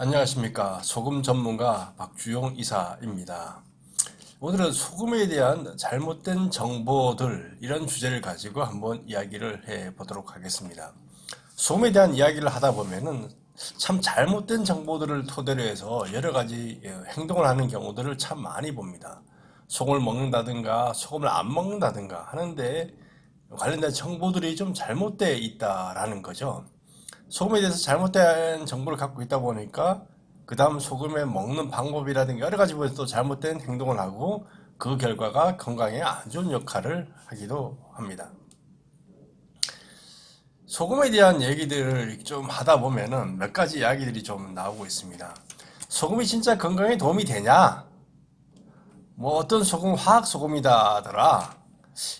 안녕하십니까. 소금 전문가 박주용 이사입니다. 오늘은 소금에 대한 잘못된 정보들, 이런 주제를 가지고 한번 이야기를 해 보도록 하겠습니다. 소금에 대한 이야기를 하다 보면은 참 잘못된 정보들을 토대로 해서 여러 가지 예, 행동을 하는 경우들을 참 많이 봅니다. 소금을 먹는다든가 소금을 안 먹는다든가 하는데 관련된 정보들이 좀 잘못되어 있다라는 거죠. 소금에 대해서 잘못된 정보를 갖고 있다 보니까 그 다음 소금에 먹는 방법이라든가 여러 가지 부분에서 또 잘못된 행동을 하고 그 결과가 건강에 안 좋은 역할을 하기도 합니다. 소금에 대한 얘기들을 좀 하다 보면은 몇 가지 이야기들이 좀 나오고 있습니다. 소금이 진짜 건강에 도움이 되냐? 뭐 어떤 소금 화학 소금이다더라.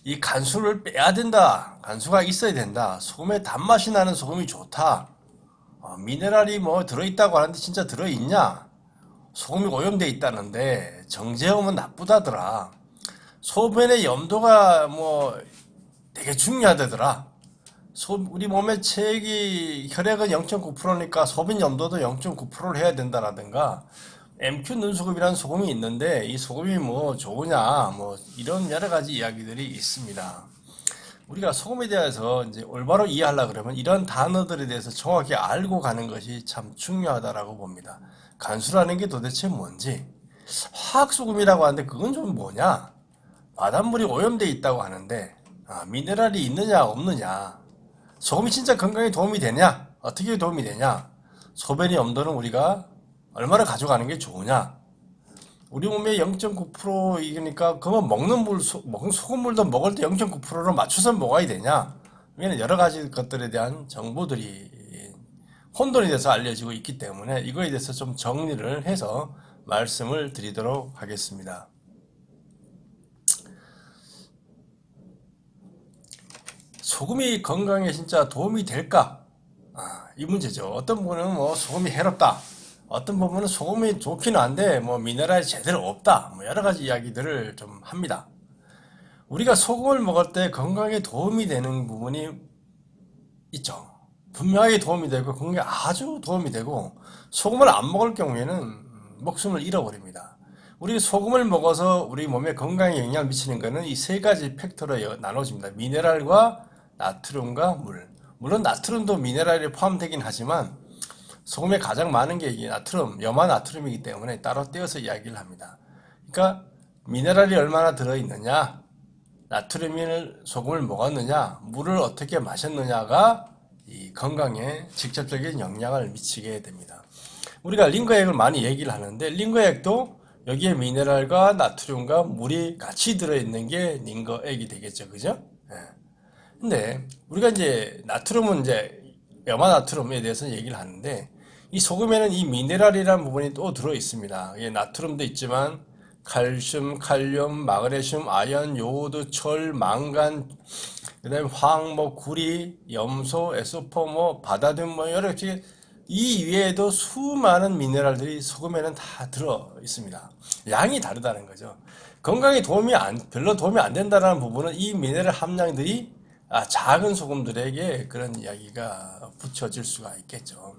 이 간수를 빼야 된다. 간수가 있어야 된다. 소금에 단맛이 나는 소금이 좋다. 어, 미네랄이 뭐 들어있다고 하는데 진짜 들어있냐? 소금이 오염돼 있다는데 정제염은 나쁘다더라. 소변의 염도가 뭐 되게 중요하다더라. 소, 우리 몸의 체액이 혈액은 0.9%니까 소변 염도도 0.9%를 해야 된다라든가 MQ 눈소금이라는 소금이 있는데 이 소금이 뭐 좋으냐 뭐 이런 여러 가지 이야기들이 있습니다. 우리가 소금에 대해서 이제 올바로 이해하려 그러면 이런 단어들에 대해서 정확히 알고 가는 것이 참 중요하다라고 봅니다. 간수라는 게 도대체 뭔지 화학 소금이라고 하는데 그건 좀 뭐냐? 바닷물이 오염돼 있다고 하는데 아, 미네랄이 있느냐 없느냐? 소금이 진짜 건강에 도움이 되냐? 어떻게 도움이 되냐? 소변의 염도는 우리가 얼마나 가져가는 게 좋으냐? 우리 몸의 0.9%이니까 그러면 먹는 물, 소, 먹은 소금물도 먹을 때 0.9%로 맞춰서 먹어야 되냐? 이는 여러 가지 것들에 대한 정보들이 혼돈이 돼서 알려지고 있기 때문에 이거에 대해서 좀 정리를 해서 말씀을 드리도록 하겠습니다. 소금이 건강에 진짜 도움이 될까? 아, 이 문제죠. 어떤 분은 뭐 소금이 해롭다. 어떤 부분은 소금이 좋기는 한데 뭐 미네랄이 제대로 없다. 뭐 여러 가지 이야기들을 좀 합니다. 우리가 소금을 먹을 때 건강에 도움이 되는 부분이 있죠. 분명하게 도움이 되고 건강에 아주 도움이 되고 소금을 안 먹을 경우에는 목숨을 잃어버립니다. 우리 소금을 먹어서 우리 몸에 건강에 영향을 미치는 것은 이 세 가지 팩터로 나눠집니다. 미네랄과 나트륨과 물. 물론 나트륨도 미네랄에 포함되긴 하지만 소금에 가장 많은 게 이게 나트륨, 염화 나트륨이기 때문에 따로 떼어서 이야기를 합니다. 그러니까 미네랄이 얼마나 들어있느냐, 나트륨을 소금을 먹었느냐, 물을 어떻게 마셨느냐가 이 건강에 직접적인 영향을 미치게 됩니다. 우리가 링거액을 많이 얘기를 하는데 링거액도 여기에 미네랄과 나트륨과 물이 같이 들어있는 게 링거액이 되겠죠, 그죠? 예. 근데 우리가 이제 나트륨은 이제 염화 나트륨에 대해서 얘기를 하는데 이 소금에는 이 미네랄이라는 부분이 또 들어 있습니다. 예, 나트륨도 있지만 칼슘, 칼륨, 마그네슘, 아연, 요오드, 철, 망간, 그다음에 황, 뭐 구리, 염소, 에소포, 뭐 바다듐 뭐 여러 가지 이 위에도 수많은 미네랄들이 소금에는 다 들어 있습니다. 양이 다르다는 거죠. 건강에 도움이 안 별로 도움이 안 된다는 부분은 이 미네랄 함량들이 아, 작은 소금들에게 그런 이야기가 붙여질 수가 있겠죠.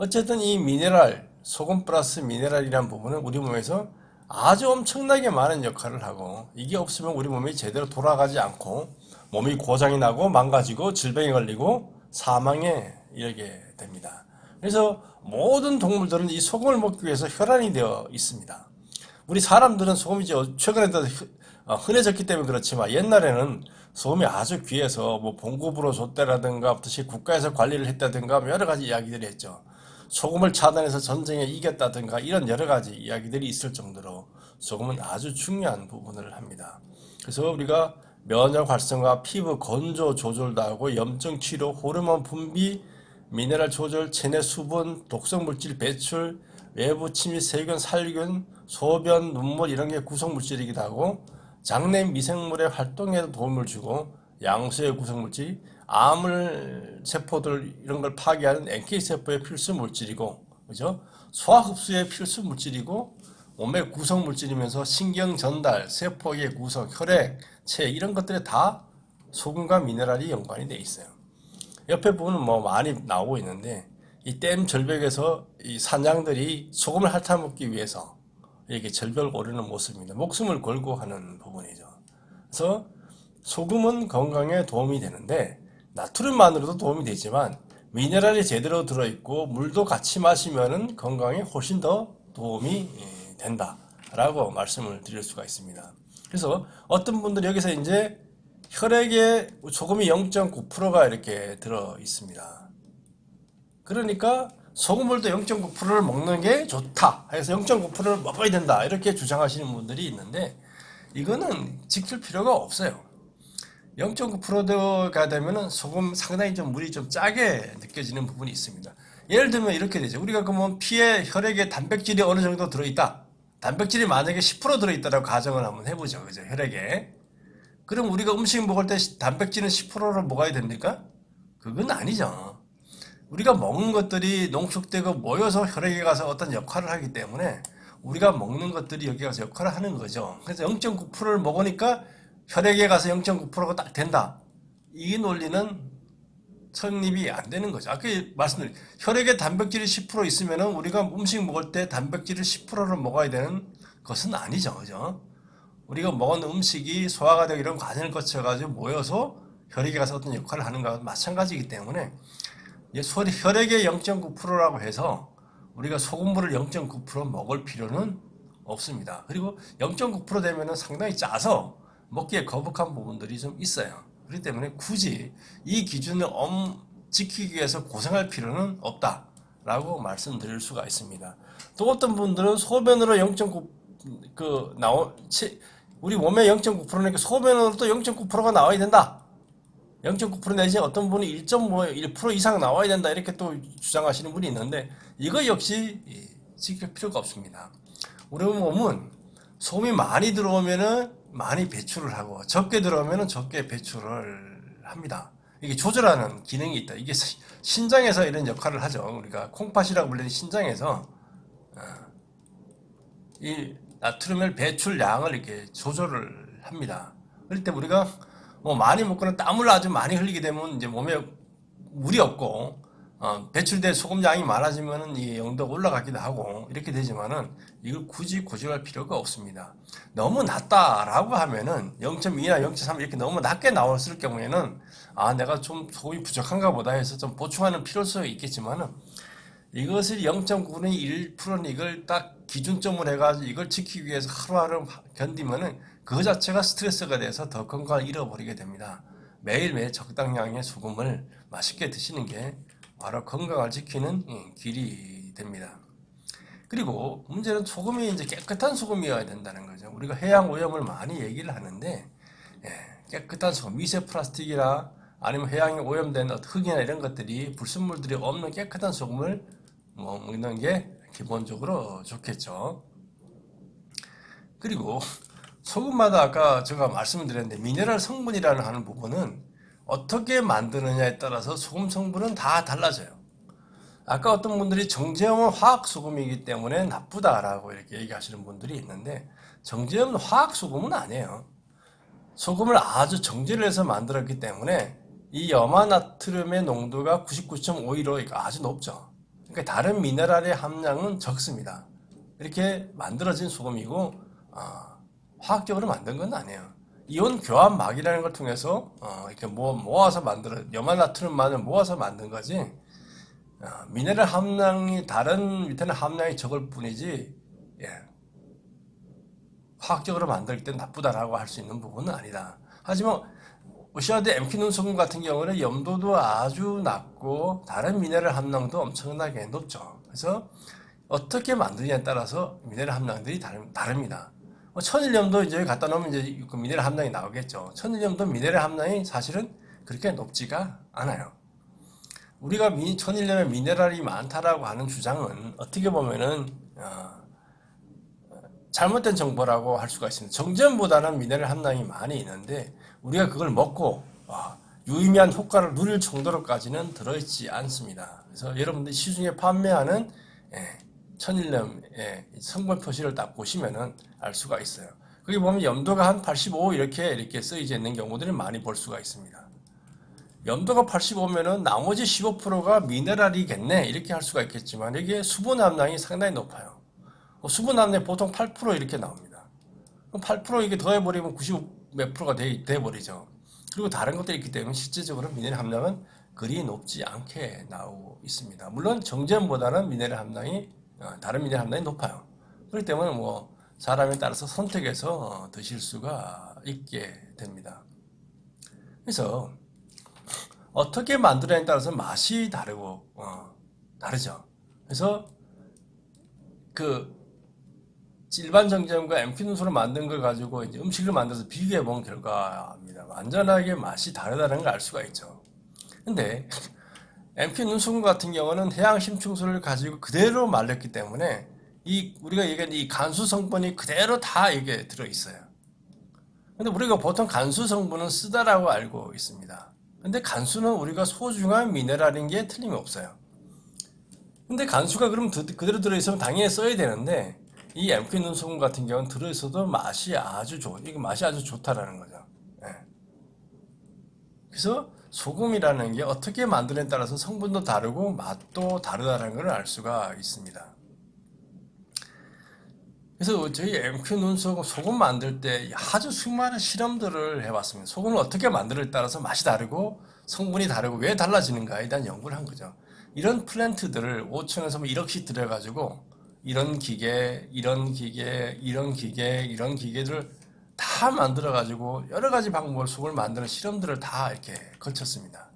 어쨌든 이 미네랄, 소금 플러스 미네랄이란 부분은 우리 몸에서 아주 엄청나게 많은 역할을 하고 이게 없으면 우리 몸이 제대로 돌아가지 않고 몸이 고장이 나고 망가지고 질병에 걸리고 사망에 이르게 됩니다. 그래서 모든 동물들은 이 소금을 먹기 위해서 혈안이 되어 있습니다. 우리 사람들은 소금이 최근에 더 어, 흔해졌기 때문에 그렇지만 옛날에는 소금이 아주 귀해서 뭐 봉급으로 줬다라든가 어떻게 국가에서 관리를 했다든가 뭐 여러 가지 이야기들이 했죠. 소금을 차단해서 전쟁에 이겼다든가 이런 여러 가지 이야기들이 있을 정도로 소금은 아주 중요한 부분을 합니다. 그래서 우리가 면역 활성화, 피부 건조 조절도 하고 염증 치료, 호르몬 분비, 미네랄 조절, 체내 수분, 독성 물질 배출, 외부 침입 세균, 살균, 소변, 눈물 이런 게 구성 물질이기도 하고 장내 미생물의 활동에도 도움을 주고 양수의 구성 물질, 암을 세포들 이런 걸 파괴하는 NK 세포의 필수 물질이고, 그죠? 소화 흡수의 필수 물질이고, 몸의 구성 물질이면서 신경 전달, 세포의 구성, 혈액, 체 이런 것들에 다 소금과 미네랄이 연관이 돼 있어요. 옆에 부분은 뭐 많이 나오고 있는데 이 댐 절벽에서 이 산양들이 소금을 핥아먹기 위해서 이렇게 절벽을 오르는 모습입니다. 목숨을 걸고 하는 부분이죠. 그래서 소금은 건강에 도움이 되는데 나트륨만으로도 도움이 되지만 미네랄이 제대로 들어있고 물도 같이 마시면은 건강에 훨씬 더 도움이 예, 된다라고 말씀을 드릴 수가 있습니다. 그래서 어떤 분들이 여기서 이제 혈액에 소금이 0.9%가 이렇게 들어 있습니다. 그러니까 소금물도 0.9%를 먹는 게 좋다. 해서 0.9%를 먹어야 된다. 이렇게 주장하시는 분들이 있는데 이거는 지킬 필요가 없어요. 0.9%가 되면은 소금 상당히 좀 물이 좀 짜게 느껴지는 부분이 있습니다. 예를 들면 이렇게 되죠. 우리가 그러면 피에 혈액에 단백질이 어느 정도 들어있다. 단백질이 만약에 10% 들어있다라고 가정을 한번 해보죠. 그죠? 혈액에. 그럼 우리가 음식 먹을 때 단백질은 10%를 먹어야 됩니까? 그건 아니죠. 우리가 먹는 것들이 농축되고 모여서 혈액에 가서 어떤 역할을 하기 때문에 우리가 먹는 것들이 여기 가서 역할을 하는 거죠. 그래서 0.9%를 먹으니까 혈액에 가서 0.9%가 딱 된다. 이 논리는 성립이 안 되는 거죠. 아까 말씀드린 혈액에 단백질이 10% 있으면 우리가 음식 먹을 때 단백질을 10%를 먹어야 되는 것은 아니죠. 그죠? 우리가 먹은 음식이 소화가 되고 이런 과정을 거쳐가지고 모여서 혈액에 가서 어떤 역할을 하는 것과 마찬가지이기 때문에 혈액의 0.9%라고 해서 우리가 소금물을 0.9% 먹을 필요는 없습니다. 그리고 0.9% 되면은 상당히 짜서 먹기에 거북한 부분들이 좀 있어요. 그렇기 때문에 굳이 이 기준을 엄 지키기 위해서 고생할 필요는 없다 라고 말씀드릴 수가 있습니다. 또 어떤 분들은 소변으로 0.9 그 나오 치- 우리 몸에 0.9%니까 소변으로 또 0.9%가 나와야 된다. 0.9% 내지 어떤 분이 1.1% 이상 나와야 된다 이렇게 또 주장하시는 분이 있는데 이거 역시 예, 지킬 필요가 없습니다. 우리 몸은 소금이 많이 들어오면은 많이 배출을 하고 적게 들어오면은 적게 배출을 합니다. 이게 조절하는 기능이 있다. 이게 시- 신장에서 이런 역할을 하죠. 우리가 콩팥이라고 불리는 신장에서 어, 이 나트륨의 배출량을 이렇게 조절을 합니다. 그럴 때 우리가 뭐 많이 먹거나 땀을 아주 많이 흘리게 되면 이제 몸에 물이 없고 어, 배출된 소금량이 많아지면은 이 영도가 올라가기도 하고 이렇게 되지만은 이걸 굳이 고집할 필요가 없습니다. 너무 낮다라고 하면은 0.2나 0.3 이렇게 너무 낮게 나왔을 경우에는 아 내가 좀 소금이 부족한가 보다 해서 좀 보충하는 필요성이 있겠지만은 이것을 0.9는 1%는 이걸 딱 기준점으로 해가지고 이걸 지키기 위해서 하루하루 견디면은 그 자체가 스트레스가 돼서 더 건강을 잃어버리게 됩니다. 매일매일 적당량의 소금을 맛있게 드시는 게 바로 건강을 지키는 예, 길이 됩니다. 그리고 문제는 소금이 이제 깨끗한 소금이어야 된다는 거죠. 우리가 해양 오염을 많이 얘기를 하는데 예, 깨끗한 소금, 미세 플라스틱이나 아니면 해양에 오염된 흙이나 이런 것들이 불순물들이 없는 깨끗한 소금을 뭐 먹는 게 기본적으로 좋겠죠. 그리고 소금마다 아까 제가 말씀드렸는데 미네랄 성분이라는 하는 부분은 어떻게 만드느냐에 따라서 소금 성분은 다 달라져요. 아까 어떤 분들이 정제염은 화학 소금이기 때문에 나쁘다라고 이렇게 얘기하시는 분들이 있는데 정제염은 화학 소금은 아니에요. 소금을 아주 정제를 해서 만들었기 때문에 이 염화나트륨의 농도가 99.515 아주 높죠. 그러니까 다른 미네랄의 함량은 적습니다. 이렇게 만들어진 소금이고 어, 화학적으로 만든 건 아니에요. 이온 교환막이라는 걸 통해서 어, 이렇게 모, 모아서 만들어 염화 나트륨만을 모아서 만든 거지. 어, 미네랄 함량이 다른 밑에는 함량이 적을 뿐이지. 예. 화학적으로 만들 때 나쁘다라고 할 수 있는 부분은 아니다. 하지만 오시아드 엠키눈 소금 같은 경우는 염도도 아주 낮고 다른 미네랄 함량도 엄청나게 높죠. 그래서 어떻게 만드냐에 따라서 미네랄 함량들이 다릅, 다릅니다. 뭐 천일염도 이제 갖다 놓으면 이제 그 미네랄 함량이 나오겠죠. 천일염도 미네랄 함량이 사실은 그렇게 높지가 않아요. 우리가 미, 천일염에 미네랄이 많다라고 하는 주장은 어떻게 보면은 어, 잘못된 정보라고 할 수가 있습니다. 정제염보다는 미네랄 함량이 많이 있는데 우리가 그걸 먹고 아, 유의미한 효과를 누릴 정도로까지는 들어있지 않습니다. 그래서 여러분들 시중에 판매하는 예, 천일염의 성분 표시를 딱 보시면은 알 수가 있어요. 거기 보면 염도가 한 85 이렇게 이렇게 쓰여져 있는 경우들을 많이 볼 수가 있습니다. 염도가 85면은 나머지 15%가 미네랄이겠네 이렇게 할 수가 있겠지만 이게 수분 함량이 상당히 높아요. 어, 수분 함량 보통 8% 이렇게 나옵니다. 그럼 8% 이게 더해버리면 90몇 프로가 돼, 돼버리죠. 그리고 다른 것들이 있기 때문에 실제적으로 미네랄 함량은 그리 높지 않게 나오고 있습니다. 물론 정제음보다는 미네랄 함량이 어, 다른 미네랄 함량이 높아요. 그렇기 때문에 뭐 사람에 따라서 선택해서 어, 드실 수가 있게 됩니다. 그래서 어떻게 만드냐에 따라서 맛이 다르고 어, 다르죠. 그래서 그 일반 정제음과 앰피 눈소로 만든 걸 가지고 이제 음식을 만들어서 비교해 본 결과입니다. 완전하게 맛이 다르다는 걸 알 수가 있죠. 근데 앰피 눈소금 같은 경우는 해양 심층수를 가지고 그대로 말렸기 때문에 이 우리가 얘기하는 이 간수 성분이 그대로 다 이게 들어 있어요. 근데 우리가 보통 간수 성분은 쓰다라고 알고 있습니다. 근데 간수는 우리가 소중한 미네랄인 게 틀림없어요. 근데 간수가 그럼 드- 그대로 들어있으면 당연히 써야 되는데 이 앰피 눈소금 같은 경우는 들어있어도 맛이 아주 좋, 이게 맛이 아주 좋다라는 거죠. 예. 그래서 소금이라는 게 어떻게 만드느냐에 따라서 성분도 다르고 맛도 다르다는 걸 알 수가 있습니다. 그래서 저희 MQ 눈소금 소금 만들 때 아주 수많은 실험들을 해봤습니다. 소금을 어떻게 만드느냐에 따라서 맛이 다르고 성분이 다르고 왜 달라지는가에 대한 연구를 한 거죠. 이런 플랜트들을 5천에서 뭐 1억씩 들여가지고 이런 기계, 이런 기계, 이런 기계, 이런 기계들을 다 만들어가지고 여러 가지 방법으로 소금을 만드는 실험들을 다 이렇게 거쳤습니다.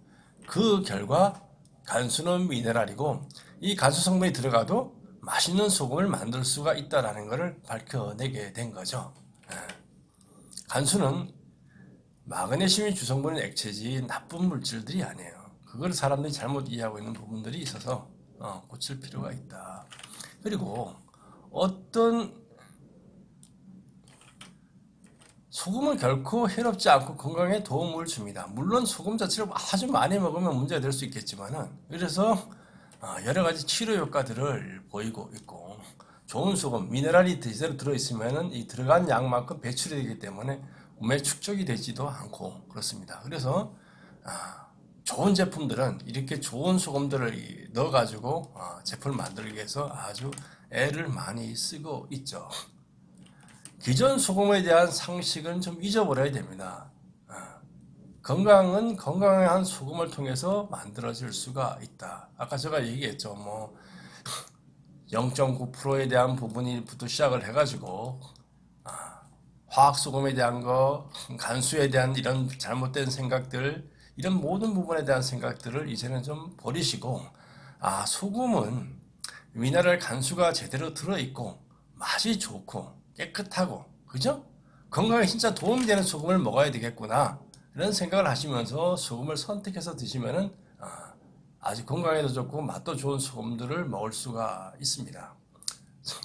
그 결과 간수는 미네랄이고 이 간수 성분이 들어가도 맛있는 소금을 만들 수가 있다라는 것을 밝혀내게 된 거죠. 예. 간수는 마그네슘이 주성분인 액체지 나쁜 물질들이 아니에요. 그걸 사람들이 잘못 이해하고 있는 부분들이 있어서 어, 고칠 필요가 있다. 그리고 어떤 소금은 결코 해롭지 않고 건강에 도움을 줍니다. 물론 소금 자체를 아주 많이 먹으면 문제가 될 수 있겠지만은 그래서 어, 여러 가지 치료 효과들을 보이고 있고 좋은 소금, 미네랄이 제대로 들어있으면은 이 들어간 양만큼 배출이 되기 때문에 몸에 축적이 되지도 않고 그렇습니다. 그래서 아, 좋은 제품들은 이렇게 좋은 소금들을 이- 넣어가지고 어, 제품을 만들기 위해서 아주 애를 많이 쓰고 있죠. 기존 소금에 대한 상식은 좀 잊어버려야 됩니다. 아, 건강은 건강한 소금을 통해서 만들어질 수가 있다. 아까 제가 얘기했죠. 뭐 0.9%에 대한 부분이부터 시작을 해가지고 아, 화학 소금에 대한 거, 간수에 대한 이런 잘못된 생각들, 이런 모든 부분에 대한 생각들을 이제는 좀 버리시고 아 소금은 미네랄 간수가 제대로 들어 있고 맛이 좋고 깨끗하고 그죠? 건강에 진짜 도움이 되는 소금을 먹어야 되겠구나 이런 생각을 하시면서 소금을 선택해서 드시면은 아, 아주 건강에도 좋고 맛도 좋은 소금들을 먹을 수가 있습니다.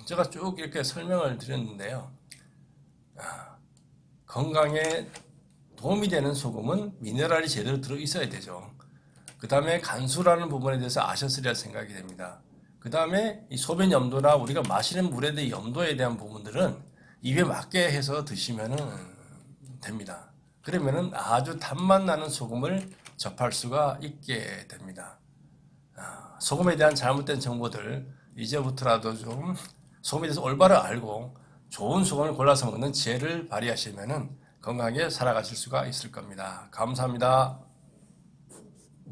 제가 쭉 이렇게 설명을 드렸는데요. 아, 건강에 도움이 되는 소금은 미네랄이 제대로 들어 있어야 되죠. 그 다음에 간수라는 부분에 대해서 아셨으리라 생각이 됩니다. 그 다음에 이 소변 염도나 우리가 마시는 물에 대한 염도에 대한 부분들은 입에 맞게 해서 드시면은 됩니다. 그러면은 아주 단맛 나는 소금을 접할 수가 있게 됩니다. 아, 소금에 대한 잘못된 정보들 이제부터라도 좀 소금에 대해서 올바로 알고 좋은 소금을 골라서 먹는 지혜를 발휘하시면은 건강하게 살아가실 수가 있을 겁니다. 감사합니다.